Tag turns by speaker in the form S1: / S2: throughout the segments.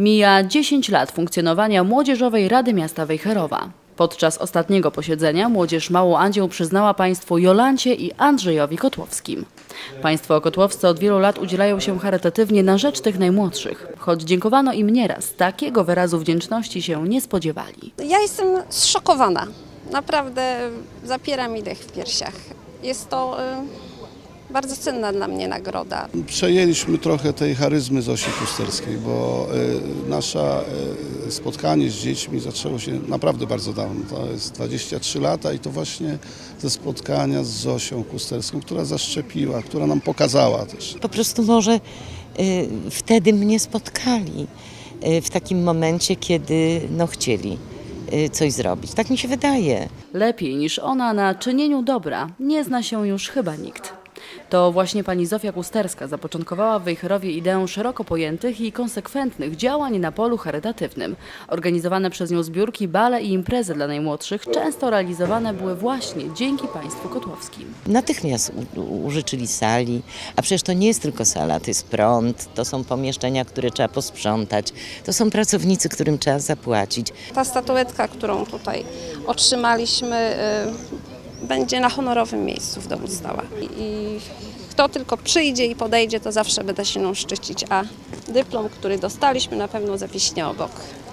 S1: Mija 10 lat funkcjonowania Młodzieżowej Rady Miasta Wejherowa. Podczas ostatniego posiedzenia Młodzież Mało Andzieł przyznała państwu Jolancie i Andrzejowi Kotłowskim. Państwo kotłowscy od wielu lat udzielają się charytatywnie na rzecz tych najmłodszych. Choć dziękowano im nieraz, takiego wyrazu wdzięczności się nie spodziewali.
S2: Ja jestem zszokowana. Naprawdę zapiera mi dech w piersiach. Jest to y, bardzo cenna dla mnie nagroda.
S3: Przejęliśmy trochę tej charyzmy Zosi Kusterskiej, bo y, nasze y, spotkanie z dziećmi zaczęło się naprawdę bardzo dawno. To jest 23 lata i to właśnie ze spotkania z Zosią Kusterską, która zaszczepiła, która nam pokazała też.
S4: Po prostu może y, wtedy mnie spotkali w takim momencie, kiedy no, chcieli coś zrobić. Tak mi się wydaje.
S1: Lepiej niż ona na czynieniu dobra nie zna się już chyba nikt. To właśnie pani Zofia Kusterska zapoczątkowała w Wejherowie ideę szeroko pojętych i konsekwentnych działań na polu charytatywnym. Organizowane przez nią zbiórki, bale i imprezy dla najmłodszych często realizowane były właśnie dzięki państwu kotłowskim.
S4: Natychmiast użyczyli sali, a przecież to nie jest tylko sala, to jest prąd, to są pomieszczenia, które trzeba posprzątać, to są pracownicy, którym trzeba zapłacić.
S2: Ta statuetka, którą tutaj otrzymaliśmy, y, będzie na honorowym miejscu w domu stała. I, I kto tylko przyjdzie i podejdzie, to zawsze będę się nią szczycić, a dyplom, który dostaliśmy, na pewno zawiśnie obok.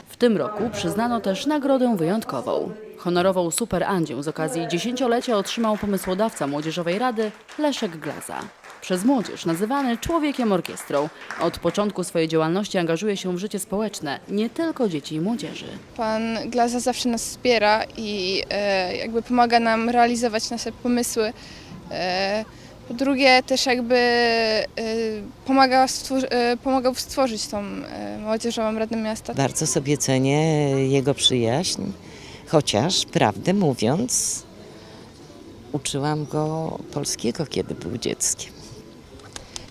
S1: W tym roku przyznano też nagrodę wyjątkową. Honorową Super Andzię z okazji dziesięciolecia otrzymał pomysłodawca Młodzieżowej Rady Leszek Glaza. Przez młodzież nazywany człowiekiem orkiestrą. Od początku swojej działalności angażuje się w życie społeczne nie tylko dzieci i młodzieży.
S5: Pan Glaza zawsze nas wspiera i e, jakby pomaga nam realizować nasze pomysły. E, po drugie też jakby e, pomaga stwór- e, pomagał stworzyć tą e, młodzieżową Radę Miasta.
S4: Bardzo sobie cenię jego przyjaźń, chociaż prawdę mówiąc, uczyłam go polskiego, kiedy był dzieckiem.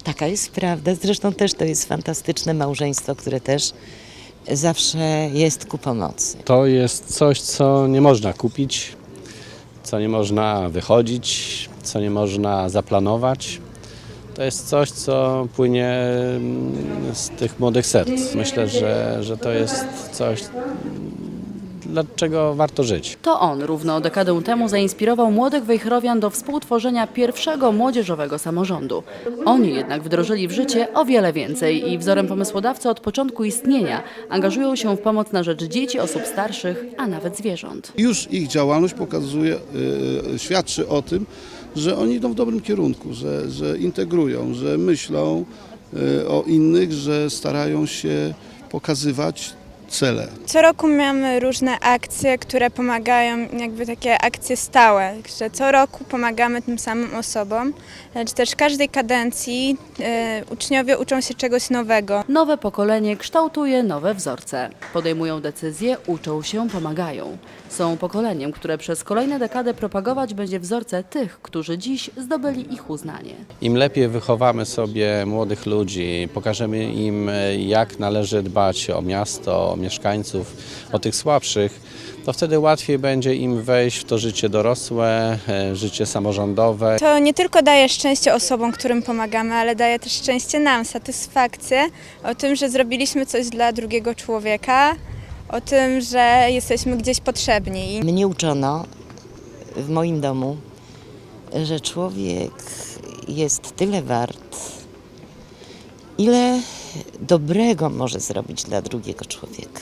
S4: Taka jest prawda. Zresztą też to jest fantastyczne małżeństwo, które też zawsze jest ku pomocy.
S6: To jest coś, co nie można kupić, co nie można wychodzić, co nie można zaplanować. To jest coś, co płynie mm, z tych młodych serc. Myślę, że, że to jest coś, dlaczego warto żyć.
S1: To on równo dekadę temu zainspirował młodych wejherowian do współtworzenia pierwszego młodzieżowego samorządu. Oni jednak wdrożyli w życie o wiele więcej i wzorem pomysłodawcy od początku istnienia angażują się w pomoc na rzecz dzieci, osób starszych, a nawet zwierząt.
S3: Już ich działalność pokazuje, y, świadczy o tym, że oni idą w dobrym kierunku, że, że integrują, że myślą y, o innych, że starają się pokazywać cele.
S7: Co roku mamy różne akcje, które pomagają, jakby takie akcje stałe, że co roku pomagamy tym samym osobom, lecz też w każdej kadencji e, uczniowie uczą się czegoś nowego.
S1: Nowe pokolenie kształtuje nowe wzorce. Podejmują decyzje, uczą się, pomagają. Są pokoleniem, które przez kolejne dekady propagować będzie wzorce tych, którzy dziś zdobyli ich uznanie.
S6: Im lepiej wychowamy sobie młodych ludzi, pokażemy im, e, jak należy dbać o miasto, o mieszkańców, o tych słabszych, to wtedy łatwiej będzie im wejść w to życie dorosłe, e, życie samorządowe.
S7: To nie tylko daje szczęście osobom, którym pomagamy, ale daje też szczęście nam, satysfakcję o tym, że zrobiliśmy coś dla drugiego człowieka, o tym, że jesteśmy gdzieś potrzebni.
S4: Mnie uczono w moim domu, że człowiek jest tyle wart, ile dobrego może zrobić dla drugiego człowieka.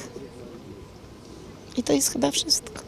S4: I to jest chyba wszystko.